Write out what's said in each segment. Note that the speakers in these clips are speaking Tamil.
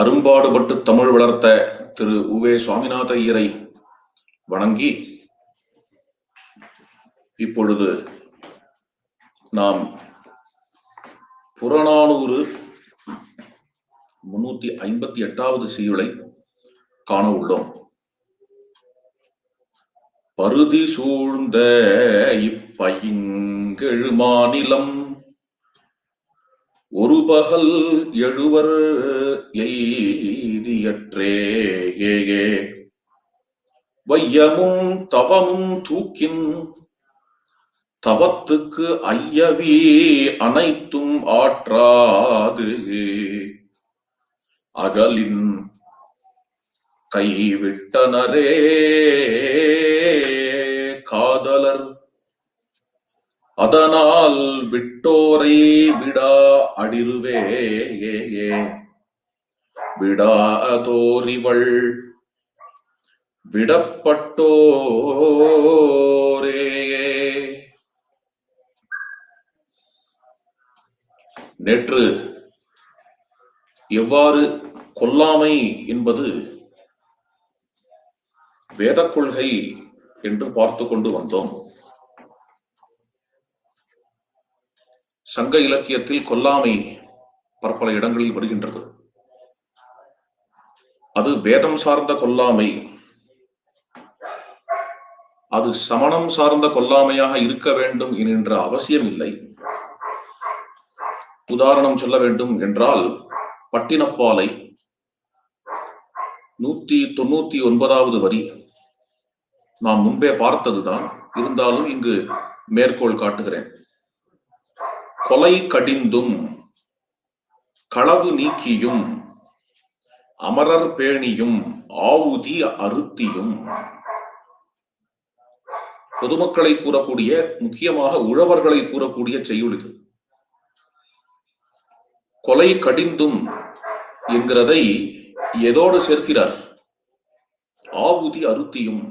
அரும்பாடுபட்டு தமிழ் வளர்த்த திரு உவே சுவாமிநாத ஐயரை வணங்கி இப்பொழுது நாம் புறநானூறு முன்னூத்தி ஐம்பத்தி எட்டாவது சீலை காண உள்ளோம். பருதி சூழ்ந்த இப்பைங்கெழு மாநிலம் ஒரு பகல் எழுவர் எய்தியற்றே. ஏயே வையமும் தவமும் தூக்கின் தவத்துக்கு ஐயவி அனைத்தும் ஆற்றாது. அகலின் கைவிட்டனரே காதலர் அதனால் விட்டோரை விடா அடிருவே. விடாதோரிவள் விடப்பட்டோரே. நேற்று எவ்வாறு கொல்லாமை என்பது வேத கொள்கை என்று பார்த்து கொண்டு வந்தோம். சங்க இலக்கியத்தில் கொல்லாமை பற்பல இடங்களில் வருகின்றது. அது வேதம் சார்ந்த கொல்லாமை அது சமணம் சார்ந்த கொல்லாமையாக இருக்க வேண்டும் என்கின்ற அவசியம் இல்லை உதாரணம் சொல்ல வேண்டும் என்றால் பட்டினப்பாலை நூத்தி தொண்ணூத்தி ஒன்பதாவது வரி நாம் முன்பே பார்த்ததுதான். இருந்தாலும் இங்கு மேற்கோள் காட்டுகிறேன். கொலை கடிந்தும் களவு நீக்கியும் அமரர் பேணியும் ஆவுதி அறுத்தியும். பொதுமக்களை கூறக்கூடிய முக்கியமாக உழவர்களை கூறக்கூடிய செய்யுள் இது. கொலை கடிந்தும் என்கிறதை எதோடு சேர்க்கிறார்? ஆவுதி அருத்தியும்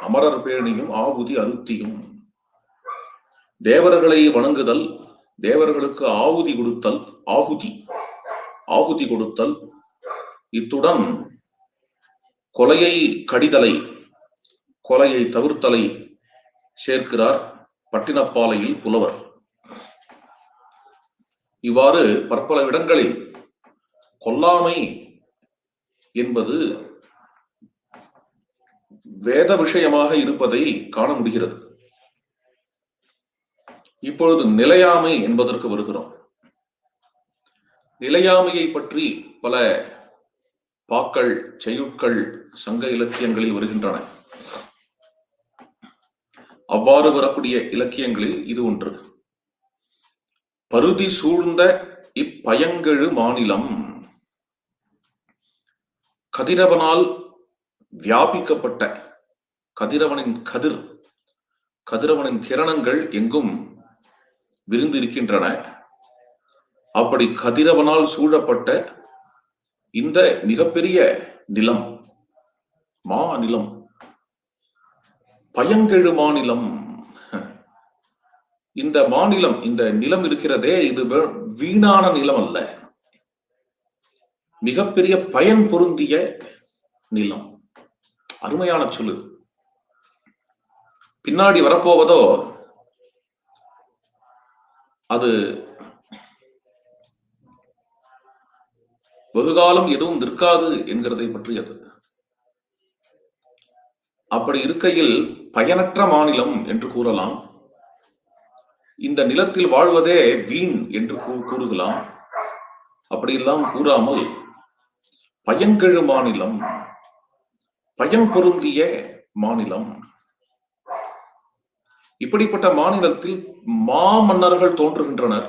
அமரர் பேணியும் ஆவுதி அருத்தியும் தேவர்களை வணங்குதல் தேவர்களுக்கு ஆவுதி கொடுத்தல் ஆகுதி ஆகுதி கொடுத்தல். இத்துடன் கொலையை கடிதலை கொலையை தவிர்த்தலை சேர்க்கிறார் பட்டினப்பாலையில் புலவர். இவ்வாறு பற்பல இடங்களில் கொல்லாமை என்பது வேத விஷயமாக இருப்பதை காண முடிகிறது. இப்பொழுது நிலையாமை என்பதற்கு வருகிறோம். நிலையாமையை பற்றி பல பாக்கள் செய்யுட்கள் சங்க இலக்கியங்களில் வருகின்றன. அவ்வாறு வரக்கூடிய இலக்கியங்களில் இது ஒன்று. பருதி சூழ்ந்த இப்பயங்கெழு மாநிலம் கதிரவனால் வியாபிக்கப்பட்ட கதிரவனின் கதிர் கதிரவனின் கிரணங்கள் எங்கும் விருந்திருக்கின்றன அப்படி கதிரவனால் சூழப்பட்ட இந்த மிகப்பெரிய நிலம் மா நிலம் பயங்கெழு மாநிலம் இந்த மாநிலம் இந்த நிலம் இருக்கிறதே இது வீணான நிலம் அல்ல. மிகப்பெரிய பயன் பொருந்திய நிலம். அருமையான சொல்லு. பின்னாடி வரப்போவதோ அது வெகுகாலம் எதுவும் நிற்காது என்கிறதை பற்றியது. அப்படி இருக்கையில் பயனற்ற மாநிலம் என்று கூறலாம். இந்த நிலத்தில் வாழ்வதே வீண் என்று கூறுகலாம். அப்படியெல்லாம் கூறாமல் பயன்கெழு மாநிலம் பயன் பொருந்திய மாநிலம். இப்படிப்பட்ட மாநிலத்தில் மாமன்னர்கள் தோன்றுகின்றனர்.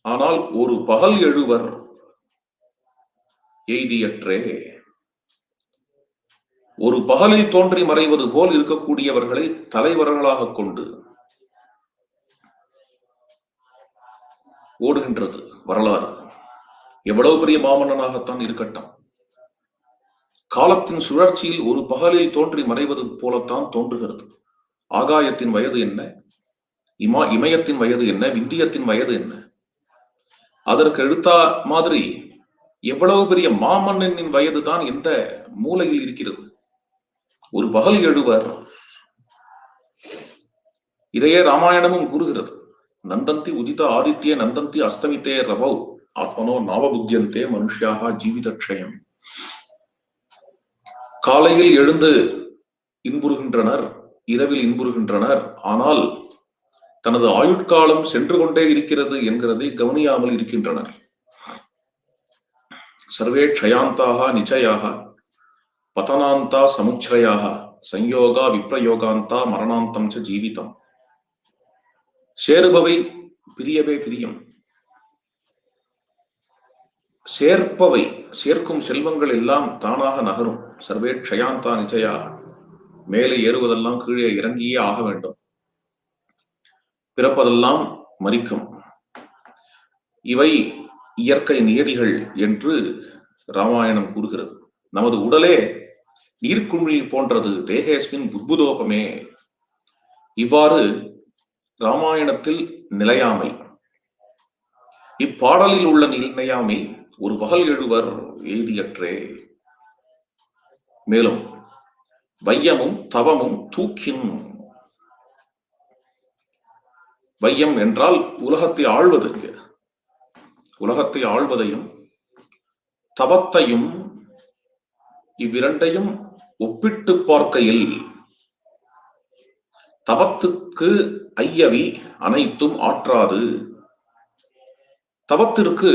ஆனால் ஒரு பகல் எழுவர் எய்தியற்றே. ஒரு பகலில் தோன்றி மறைவது போல் இருக்கக்கூடியவர்களை தலைவர்களாக கொண்டு ஓடுகின்றது வரலாறு. எவ்வளவு பெரிய மாமன்னனாகத்தான் இருக்கட்டும். காலத்தின் சுழற்சியில் ஒரு பகலில் தோன்றி மறைவது போலத்தான் தோன்றுகிறது. ஆகாயத்தின் வயது என்ன? இமா இமயத்தின் வயது என்ன? விந்தியத்தின் வயது என்ன? அதற்கு எழுத்தா மாதிரி எவ்வளவு பெரிய மாமன்னனின் வயதுதான் எந்த மூலையில் இருக்கிறது. ஒரு பகல் எழுவர் இதையே ராமாயணமும் கூறுகிறது. நந்தந்தி உதித ஆதித்ய நந்தந்தி அஸ்தமித்தே ரவௌ ஆத்மனோ நாவபுத்தியந்தே மனுஷியாக ஜீவிதக்ஷயம். காலையில் எழுந்து இன்புறுகின்றனர். இரவில் இன்புறுகின்றனர். ஆனால் தனது ஆயுட்காலம் சென்று கொண்டே இருக்கிறது என்கிறதை கவனியாமல் இருக்கின்றனர். சர்வே க்ஷயாந்தாக நிச்சயாக பதனாந்தா சமுச்சயாக சம்யோகா விப்ரயோகாந்தா மரணாந்தம் ச ஜீவிதம். சேருபவை பிரியவே பிரியம். சேர்ப்பவை சேர்க்கும் செல்வங்கள் எல்லாம் தானாக நகரும். சர்வே க்ஷயாந்தா நிச்சயாக. மேலே ஏறுவதெல்லாம் கீழே இறங்கியே ஆக வேண்டும். பிறப்பதெல்லாம் மறிக்கும். இவை இயற்கை நியதிகள் என்று ராமாயணம் கூறுகிறது. நமது உடலே நீர்க்குழி போன்றது தேகேஸ்மின் புத்புதோபமே இவ்வாறு ராமாயணத்தில் நிலையாமை. இப்பாடலில் உள்ள நிலையாமை ஒரு பகல் எழுவர் எய்தியற்றே மேலும் வையமும் தவமும் தூக்கின் வையம் என்றால் உலகத்தை ஆழ்வதற்கு உலகத்தை ஆழ்வதையும் தவத்தையும் இவ்விரண்டையும் ஒப்பிட்டு பார்க்கையில் தவத்துக்கு ஐயவி அனைத்தும் ஆற்றாது. தவத்திற்கு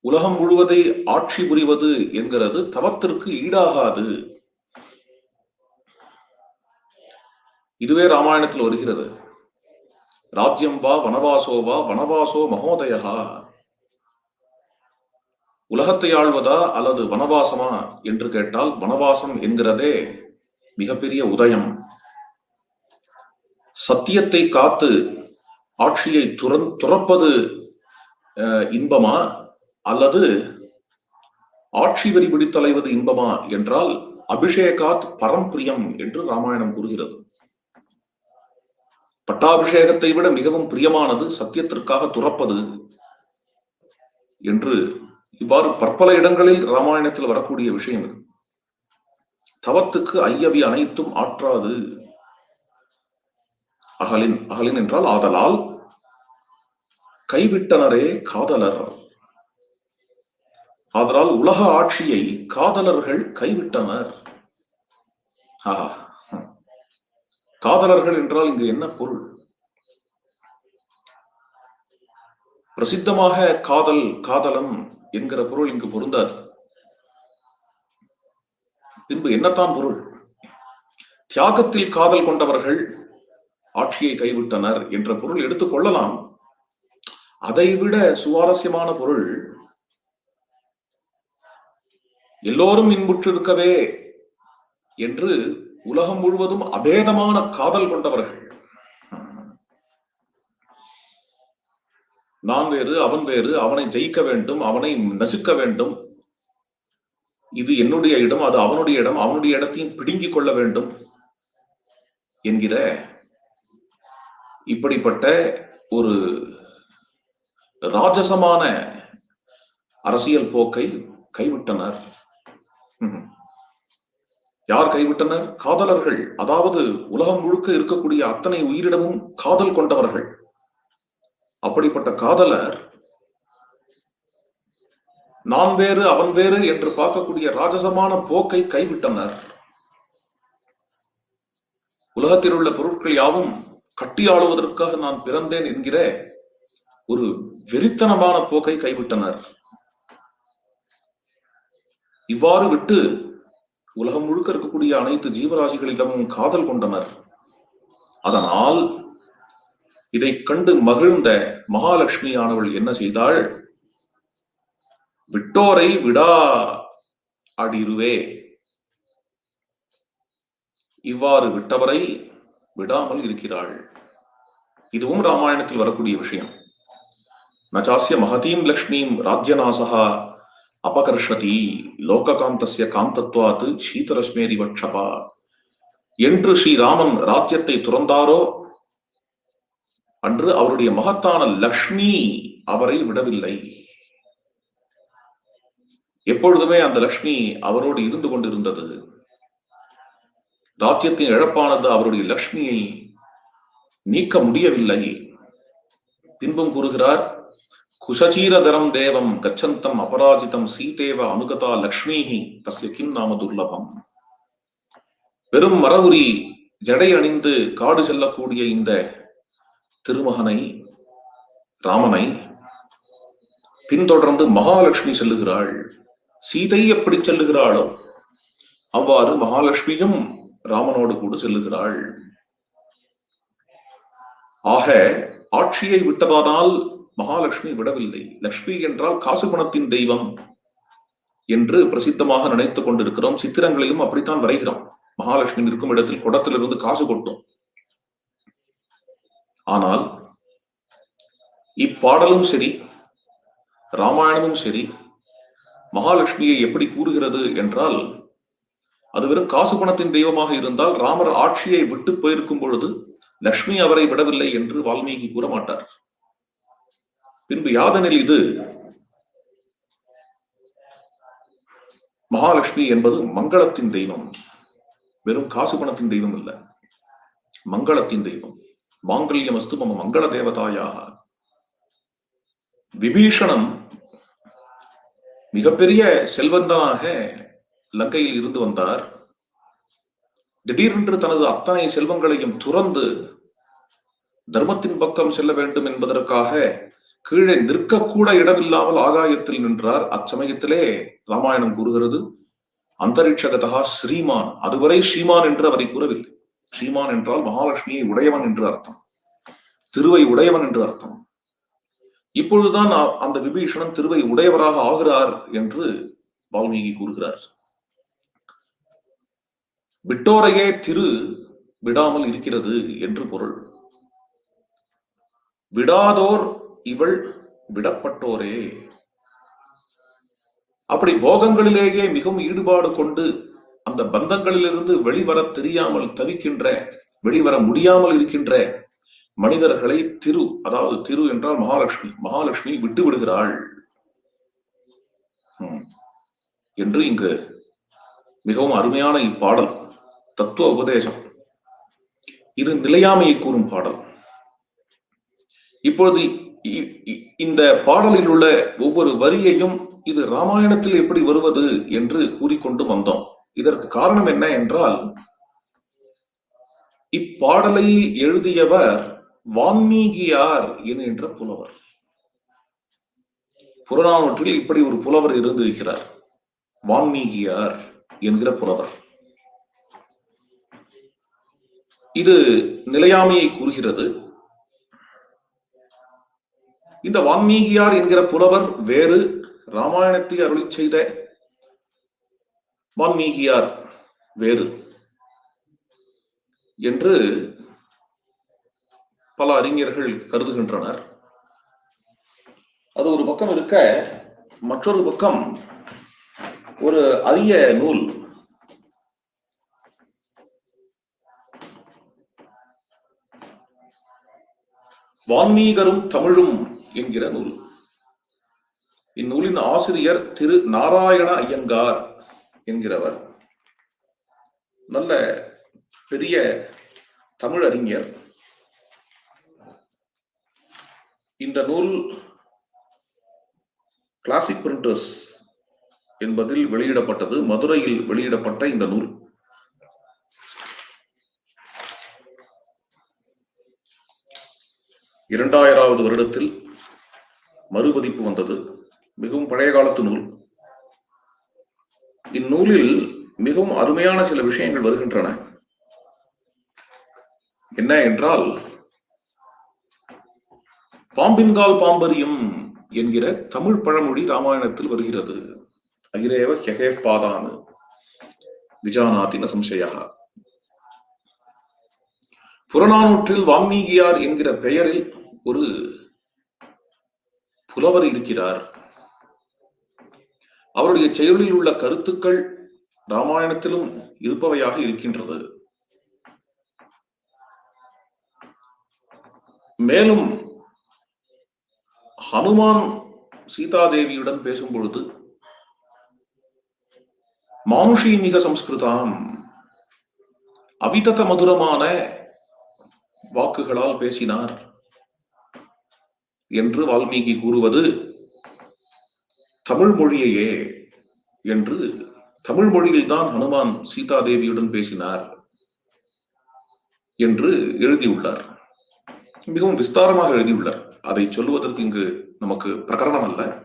உலகம் முழுவதை ஆட்சி புரிவது என்கிறது தவத்திற்கு ஈடாகாது. இதுவே ராமாயணத்தில் வருகிறது. ராஜ்யம் வா வனவாசோ வா வனவாசோ மகோதயா உலகத்தை ஆழ்வதா அல்லது வனவாசமா என்று கேட்டால் வனவாசம் என்கிறதே மிகப்பெரிய உதயம். சத்தியத்தை காத்து ஆட்சியை துறந் துறப்பது அஹ், இன்பமா அல்லது ஆட்சி வரி பிடித்தலைவது இன்பமா என்றால் அபிஷேகாத் பரம்பிரியம் என்று ராமாயணம் கூறுகிறது. பட்டாபிஷேகத்தை விட மிகவும் பிரியமானது சத்தியத்திற்காக துறப்பது என்று இவ்வாறு பற்பல இடங்களில் ராமாயணத்தில் வரக்கூடிய விஷயம் இது. தவத்துக்கு ஐயவி அனைத்தும் ஆற்றாது. அகலின் அகலின் என்றால் ஆதலால் கைவிட்டனரே காதலர். ஆதலால் உலக ஆட்சியை காதலர்கள் கைவிட்டனர். ஆஹா. காதலர்கள் என்றால் இங்கு என்ன பொருள்? பிரசித்தமாக காதல் காதலம் என்கிற பொருள் இங்கு பொருந்தாது. பின்பு என்னத்தான் பொருள்? தியாகத்தில் காதல் கொண்டவர்கள் ஆட்சியை கைவிட்டனர் என்ற பொருள் எடுத்துக்கொள்ளலாம் அதைவிட சுவாரஸ்யமான பொருள் எல்லோரும் இன்புற்றிருக்கவே என்று உலகம் முழுவதும் அபேதமான காதல் கொண்டவர்கள். நான் வேறு அவன் வேறு அவனை ஜெயிக்க வேண்டும் அவனை நசுக்க வேண்டும். இது என்னுடைய இடம் அது அவனுடைய இடம் அவனுடைய இடத்தையும் பிடுங்கிக் கொள்ள வேண்டும் என்கிற இப்படிப்பட்ட ஒரு ராஜசமான அரசியல் போக்கை கைவிட்டனர். ம்ஹும். யார் கைவிட்டனர்? காதலர்கள். அதாவது உலகம் முழுக்க இருக்கக்கூடிய அத்தனை உயிரிடமும் காதல் கொண்டவர்கள். அப்படிப்பட்ட காதலர் நான் வேறு அவன் வேறு என்று பார்க்கக்கூடிய ராஜசமான போக்கை கைவிட்டனர். உலகத்தில் உள்ள பொருட்கள் யாவும் கட்டி ஆளுவதற்காக நான் பிறந்தேன் என்கிற ஒரு வெறித்தனமான போக்கை கைவிட்டனர். இவ்வாறு விட்டு உலகம் முழுக்க இருக்கக்கூடிய அனைத்து ஜீவராசிகளிடமும் காதல் கொண்டனர். அதனால் இதை கண்டு மகிழ்ந்த மகாலட்சுமியானவள் என்ன செய்தாள்? விட்டோரை விடா அடிருவே. இவ்வாறு விட்டவரை விடாமல் இருக்கிறாள். இதுவும் ராமாயணத்தில் வரக்கூடிய விஷயம். நச்சாசிய மகதீம் லக்ஷ்மீம் ராஜ்யநாசகா அபகர்ஷதி லோககாந்தசிய காந்தத்வாத் சீதரஸ்மேரி வட்சபா. என்று ஸ்ரீராமன் ராஜ்யத்தை துறந்தாரோ? அன்று அவருடைய மகத்தான லக்ஷ்மி அவரை விடவில்லை. எப்பொழுதுமே அந்த லக்ஷ்மி அவரோடு இருந்து கொண்டிருந்தது. ராஜ்யத்தின் இழப்பானது அவருடைய லக்ஷ்மியை நீக்க முடியவில்லை. பின்பும் கூறுகிறார் குசச்சீரதரம் தேவம் கச்சந்தம் அபராஜிதம் சீதேவ அனுகதா லக்ஷ்மிஹி தஸ்ய கிம் நாம துர்லபம். வெறும் மரவுரி ஜடை அணிந்து காடு செல்லக்கூடிய இந்த திருமகனை ராமனை பின்தொடர்ந்து மகாலட்சுமி செல்லுகிறாள். சீதை எப்படி செல்லுகிறாளோ அவ்வாறு மகாலட்சுமியும் ராமனோடு கூட செல்லுகிறாள். ஆக ஆட்சியை விட்டதானால் மகாலட்சுமி விடவில்லை. லக்ஷ்மி என்றால் காசு பணத்தின் தெய்வம் என்று பிரசித்தமாக நினைத்துக் கொண்டிருக்கிறோம். சித்திரங்களிலும் அப்படித்தான் வரைகிறோம். மகாலட்சுமி இருக்கும் இடத்தில் குடத்திலிருந்து காசு கொட்டும். ஆனால் இப்பாடலும் சரி ராமாயணமும் சரி மகாலட்சுமியை எப்படி கூறுகிறது என்றால் அது வெறும் காசு பணத்தின் தெய்வமாக இருந்தால் ராமர் ஆட்சியை விட்டு போயிருக்கும் பொழுது லட்சுமி அவரை விடவில்லை என்று வால்மீகி கூற மாட்டார் பின்பு யாதனில் இது மகாலட்சுமி என்பது மங்களத்தின் தெய்வம். வெறும் காசு பணத்தின் தெய்வம் இல்ல. மங்களத்தின் தெய்வம். மாங்கல்யம் அஸ்து மம மங்கள தேவதாயாக விபீஷணம் மிகப்பெரிய செல்வந்தனாக லங்கையில் இருந்து வந்தார். திடீரென்று தனது அத்தனை செல்வங்களையும் துறந்து தர்மத்தின் பக்கம் செல்ல வேண்டும் என்பதற்காக கீழே நிற்கக்கூட இடமில்லாமல் ஆகாயத்தில் நின்றார். அச்சமயத்திலே ராமாயணம் கூறுகிறது அந்தரிட்சகதா ஸ்ரீமான். அதுவரை ஸ்ரீமான் என்று அவரை கூறவில்லை. ஸ்ரீமான் என்றால் மகாலட்சுமியை உடையவன் என்று அர்த்தம். திருவை உடையவன் என்று அர்த்தம். இப்பொழுதுதான் அந்த விபீஷணன் திருவை உடையவராக ஆகிறார் என்று வால்மீகி கூறுகிறார். விட்டோரையே திரு விடாமல் இருக்கிறது என்று பொருள். விடாதோர் இவள் விடப்பட்டோரே. அப்படி போகங்களிலேயே மிகவும் ஈடுபாடு கொண்டு அந்த பந்தங்களிலிருந்து வெளிவர தெரியாமல் தவிக்கின்ற வெளிவர முடியாமல் இருக்கின்ற மனிதர்களை திரு அதாவது திரு என்றால் மகாலட்சுமி மகாலட்சுமி விட்டு விடுகிறாள். என்று இங்கு மிகவும் அருமையான இப்பாடல் தத்துவ உபதேசம். இது நிலையாமையை கூறும் பாடல். இப்பொழுது இந்த பாடலில் உள்ள ஒவ்வொரு வரியையும் இது ராமாயணத்தில் எப்படி வருவது என்று கூறிக்கொண்டு வந்தோம். இதற்கு காரணம் என்ன என்றால் இப்பாடலை எழுதியவர் வான்மீகியார் என்கின்ற புலவர். புறநானூற்றில் இப்படி ஒரு புலவர் இருந்திருக்கிறார். வான்மீகியார் என்கிற புலவர். இது நிலையாமையை கூறுகிறது. இந்த வான்மீகியார் என்கிற புலவர் வேறு ராமாயணத்தை அருளி செய்த வான்மீகியார் வேறு என்று பல அறிஞர்கள் கருதுகின்றனர். அது ஒரு பக்கம் இருக்க மற்றொரு பக்கம் ஒரு அரிய நூல். வான்மீகரும் தமிழும் என்கிற நூல். இந்நூலின் ஆசிரியர் திரு நாராயண ஐயங்கார் என்கிறவர். நல்ல பெரிய தமிழ் அறிஞர். இந்த நூல் கிளாசிக் பிரிண்டர்ஸ் என்பதில் வெளியிடப்பட்டது மதுரையில் வெளியிடப்பட்ட இந்த நூல். இரண்டாயிராவது வருடத்தில் மறுபதிப்பு வந்தது. மிகவும் பழைய காலத்து நூல். இந்நூலில் மிகவும் அருமையான சில விஷயங்கள் வருகின்றன. என்ன என்றால் பாம்பின்கால் பாம்பரியம் என்கிற தமிழ் பழமொழி ராமாயணத்தில் வருகிறது. அகிரேவ ஹெகேவ் பாதானு விஜானாதின சம்சயா புறநானூற்றில் வால்மீகியார் என்கிற பெயரில் ஒரு புலவர் இருக்கிறார். அவருடைய செயலில் உள்ள கருத்துக்கள் ராமாயணத்திலும் இருப்பவையாக இருக்கின்றது. மேலும் ஹனுமான் சீதாதேவியுடன் பேசும் பொழுது மானுஷீமிக சம்ஸ்கிருதாம். அவிதத மதுரமான வாக்குகளால் பேசினார். என்று வால்மீகி கூறுவது தமிழ் மொழியையே என்று தமிழ் மொழியில்தான் ஹனுமான் சீதாதேவியுடன் பேசினார் என்று எழுதியுள்ளார். மிகவும் விஸ்தாரமாக எழுதியுள்ளார். அதை சொல்லுவதற்கு இங்கு நமக்கு பிரகரணம் அல்ல.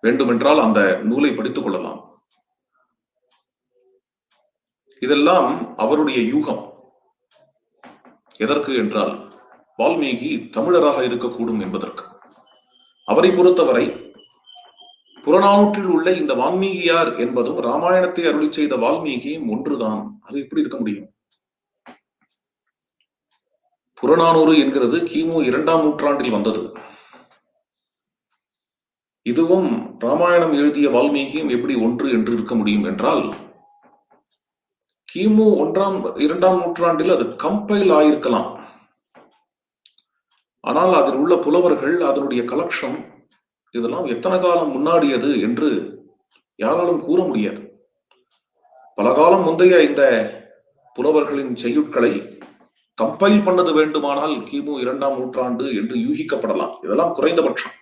வேண்டுமென்றால் அந்த நூலை படித்துக் கொள்ளலாம். இதெல்லாம் அவருடைய யூகம். எதற்கு என்றால் வால்மீகி தமிழராக இருக்கக்கூடும் என்பதற்கு. அவரை பொறுத்தவரை புறநானூற்றில் உள்ள இந்த வால்மீகியார் என்பதும் ராமாயணத்தை அருளி செய்த வால்மீகியும் ஒன்றுதான். அது எப்படி இருக்க முடியும்? புறநானூறு என்கிறது கிமு இரண்டாம் நூற்றாண்டில் வந்தது. இதுவும் ராமாயணம் எழுதிய வால்மீகியும் எப்படி ஒன்று என்று இருக்க முடியும் என்றால் கிமு ஒன்றாம் இரண்டாம் நூற்றாண்டில் அது கம்பைல் ஆயிருக்கலாம். ஆனால் அதில் உள்ள புலவர்கள் அதனுடைய கலெக்ஷன் இதெல்லாம் எத்தனை காலம் முன்னாடியது என்று யாராலும் கூற முடியாது. பல காலம் முந்தைய இந்த புலவர்களின் செய்யுட்களை கம்பைல் பண்ணது வேண்டுமானால் கிமு இரண்டாம் நூற்றாண்டு என்று யூகிக்கப்படலாம். இதெல்லாம் குறைந்தபட்சம்.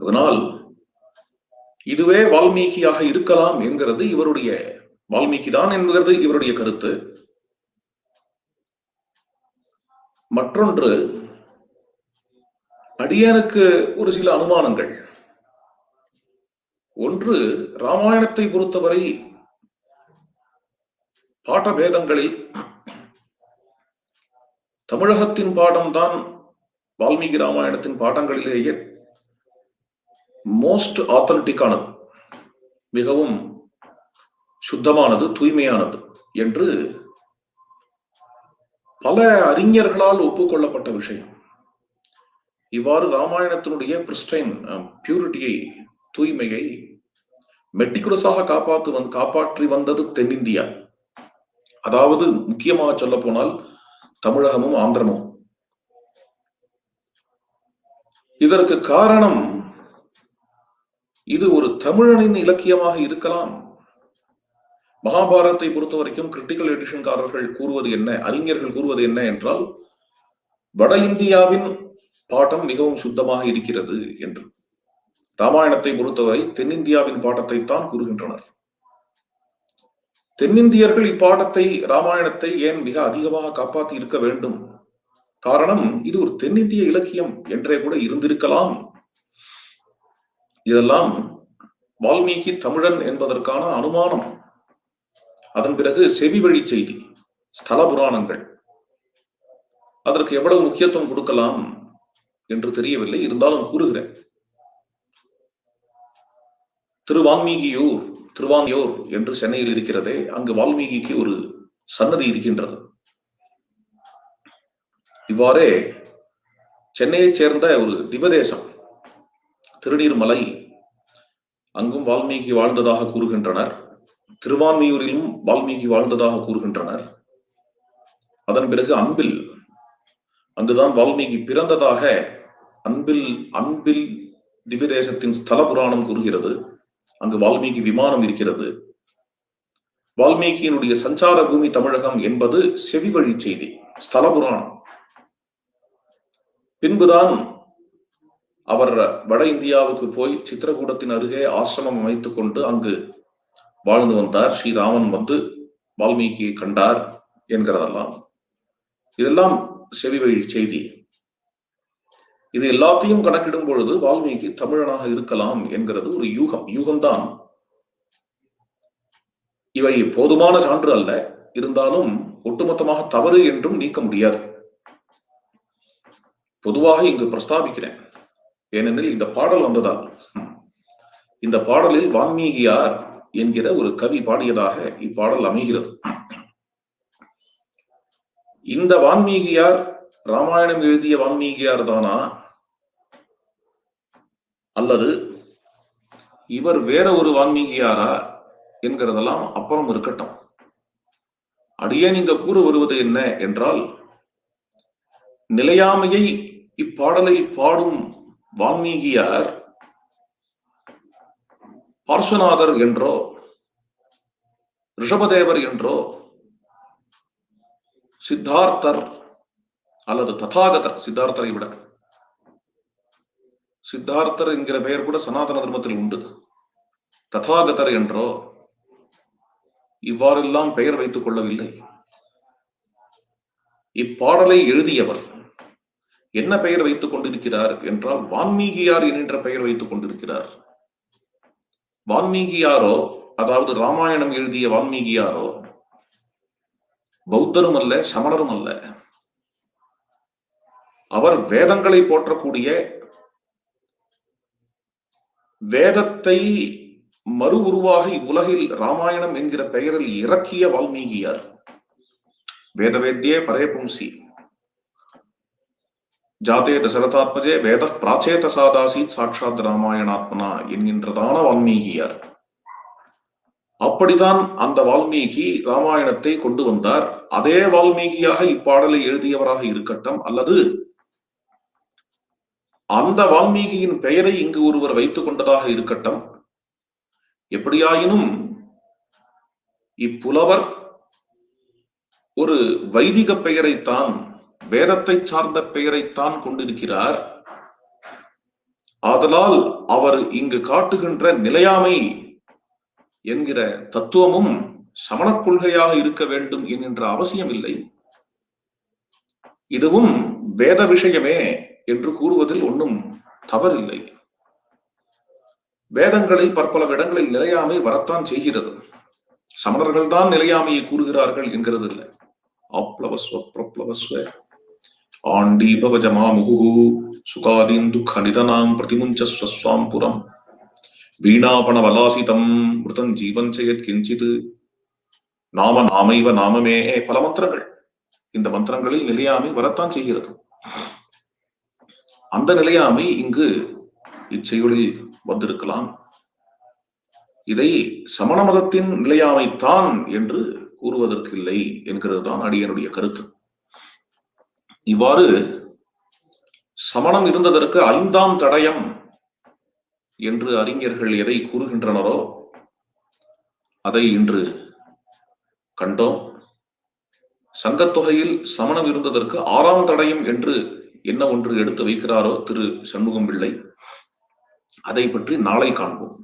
அதனால் இதுவே வால்மீகியாக இருக்கலாம் என்கிறது இவருடைய வால்மீகி தான் என்கிறது இவருடைய கருத்து. மற்றொன்று அடியனுக்கு ஒரு சில அனுமானங்கள். ஒன்று ராமாயணத்தை பொறுத்தவரை பாடபேதங்களில் தமிழகத்தின் பாடம்தான் வால்மீகி ராமாயணத்தின் பாடங்களிலேயே மோஸ்ட் ஆத்தன்டிக்கானது மிகவும் சுத்தமானது தூய்மையானது என்று பல அறிஞர்களால் ஒப்புக்கொள்ளப்பட்ட விஷயம். இவ்வாறு ராமாயணத்தினுடைய பிரிஸ்டைன் பியூரிட்டியை தூய்மையை மெட்டிகுலஸாக காப்பாத்து வந்து காப்பாற்றி வந்தது தென்னிந்தியா. அதாவது முக்கியமாக சொல்ல போனால் தமிழகமும் ஆந்திரமும். இதற்கு காரணம் இது ஒரு தமிழனின் இலக்கியமாக இருக்கலாம் மகாபாரதத்தை பொறுத்த வரைக்கும் கிரிட்டிக்கல் எடிஷன்காரர்கள் கூறுவது என்ன? அறிஞர்கள் கூறுவது என்ன என்றால் வட இந்தியாவின் பாட்டம் மிகவும் சுத்தமாக இருக்கிறது என்று. ராமாயணத்தை பொறுத்தவரை தென்னிந்தியாவின் பாடத்தை தான் கூறுகின்றனர். தென்னிந்தியர்கள் இப்பாடத்தை ராமாயணத்தை ஏன் மிக அதிகமாக காப்பாற்றி இருக்க வேண்டும்? காரணம் இது ஒரு தென்னிந்திய இலக்கியம் என்றே கூட இருந்திருக்கலாம். இதெல்லாம் வால்மீகி தமிழன் என்பதற்கான அனுமானம். அதன் பிறகு செவி வழி செய்தி ஸ்தல புராணங்கள். அதற்கு எவ்வளவு முக்கியத்துவம் கொடுக்கலாம் என்று தெரியவில்லை இருந்தாலும் கூறுகிறேன். திருவான்மீகியூர் திருவாங்கியூர் என்று சென்னையில் இருக்கிறதே அங்கு வால்மீகிக்கு ஒரு சன்னதி இருக்கின்றது. இவ்வாறே சென்னையைச் சேர்ந்த ஒரு திவதேசம் திருநீர்மலை அங்கும் வால்மீகி வாழ்ந்ததாக கூறுகின்றனர். திருவான்மியூரிலும் வால்மீகி வாழ்ந்ததாக கூறுகின்றனர். அதன் பிறகு அன்பில் அங்குதான் வால்மீகி பிறந்ததாக அன்பில் அன்பில் திவ்யதேசத்தின் ஸ்தல புராணம் கூறுகிறது. அங்கு வால்மீகி விமானம் இருக்கிறது. வால்மீகியினுடைய சஞ்சார பூமி தமிழகம் என்பது செவி வழி செய்தி ஸ்தல புராணம் பின்புதான் அவர் வட இந்தியாவுக்கு போய் சித்திரகூடத்தின் அருகே ஆசிரமம் அமைத்துக் கொண்டு அங்கு வாழ்ந்து வந்தார். ஸ்ரீராமன் வந்து வால்மீகியை கண்டார் என்கிறதெல்லாம். இதெல்லாம் செவி வழி செய்தி. இது எல்லாத்தையும் கணக்கிடும் பொழுது வால்மீகி தமிழனாக இருக்கலாம் என்கிறது ஒரு யூகம். யூகம்தான். இவை போதுமான சான்று அல்ல. இருந்தாலும் ஒட்டுமொத்தமாக தவறு என்றும் நீக்க முடியாது. பொதுவாக இங்கு பிரஸ்தாபிக்கிறேன். ஏனெனில் இந்த பாடல் வந்ததால். இந்த பாடலில் வால்மீகியார் என்கிற ஒரு கவி பாடியதாக இப்பாடல் அமைகிறது. இந்த வான்மீகியார் ராமாயணம் எழுதிய வான்மீகியார் தானா அல்லது இவர் வேற ஒரு வான்மீகியாரா என்கிறதெல்லாம் அப்புறம் இருக்கட்டும். அடியே இந்த கூற வருவது என்ன என்றால் நிலையாமையை இப்பாடலை பாடும் வான்மீகியார் பார்ஸ்வநாதர் என்றோ ரிஷபதேவர் என்றோ சித்தார்த்தர் அல்லது ததாகதர் சித்தார்த்தரை விட. சித்தார்த்தர் என்கிற பெயர் கூட சனாதன தர்மத்தில் உண்டு. ததாகதர் என்றோ இவ்வாறெல்லாம் பெயர் வைத்துக் கொள்ளவில்லை. இப்பாடலை எழுதியவர் என்ன பெயர் வைத்துக் கொண்டிருக்கிறார் என்றால் வான்மீகியார் என்கின்ற பெயர் வைத்துக் கொண்டிருக்கிறார். வால்மீகியாரோ அதாவது ராமாயணம் எழுதிய வால்மீகியாரோ பௌத்தரும் அல்ல சமணரும் அல்ல. அவர் வேதங்களை போற்றக்கூடிய வேதத்தை மறு உருவாக இவ்வுலகில் ராமாயணம் என்கிற பெயரில் இறக்கிய வால்மீகியார். வேதவேத்திய பரேபும்சி ஜாதே தசரதாத்மஜே வேத பிராச்சேத சாதாசீத் சாட்சாத் ராமாயணாத்மனா என்கின்றதான வால்மீகியார். அப்படிதான் அந்த வால்மீகி ராமாயணத்தை கொண்டு வந்தார். அதே வால்மீகியாக இப்பாடலை எழுதியவராக இருக்கட்டும் அல்லது அந்த வால்மீகியின் பெயரை இங்கு ஒருவர் வைத்துக் கொண்டதாக இருக்கட்டும். எப்படியாயினும் இப்புலவர் ஒரு வைதிக பெயரைத்தான் வேதத்தை சார்ந்த பெயரைத்தான் கொண்டிருக்கிறார். ஆதலால் அவர் இங்கு காட்டுகின்ற நிலையாமை என்கிற தத்துவமும் சமணக் கொள்கையாக இருக்க வேண்டும் என்கின்ற அவசியம் இல்லை இதுவும் வேத விஷயமே என்று கூறுவதில் ஒன்றும் தவறில்லை. வேதங்களில் பற்பல இடங்களில் நிலையாமை வரத்தான் செய்கிறது. சமணர்கள் தான் நிலையாமையை கூறுகிறார்கள் என்கிறது இல்லை அப்ளவஸ்வ பிரப்ளவஸ்வ ஆண்டீபவஜமா முகு சுகாதீன் துக்க நிதனாம் பிரதிமுஞ்ச ஸ்வஸ்வாம் புறம் வீணாபண வலாசிதம் மிருதம் ஜீவன் செயற் கிஞ்சிது நாம நாமைவ நாமமே பல மந்திரங்கள் இந்த மந்திரங்களில் நிலையாமை வரத்தான் செய்கிறது. அந்த நிலையாமை இங்கு இச்செயலில் வந்திருக்கலாம். இதை சமண மதத்தின் நிலையாமைத்தான் என்று கூறுவதற்கில்லை என்கிறது தான் அடியனுடைய கருத்து. இவ்வாறு சமணம் இருந்ததற்கு ஐந்தாம் தடயம் என்று அறிஞர்கள் எதை கூறுகின்றனரோ அதை இன்று கண்டோம். சங்கத்தொகையில் சமணம் இருந்ததற்கு ஆறாம் தடயம் என்று என்ன ஒன்று எடுத்து வைக்கிறாரோ திரு சண்முகம் பிள்ளை அதை பற்றி நாளை காண்போம்.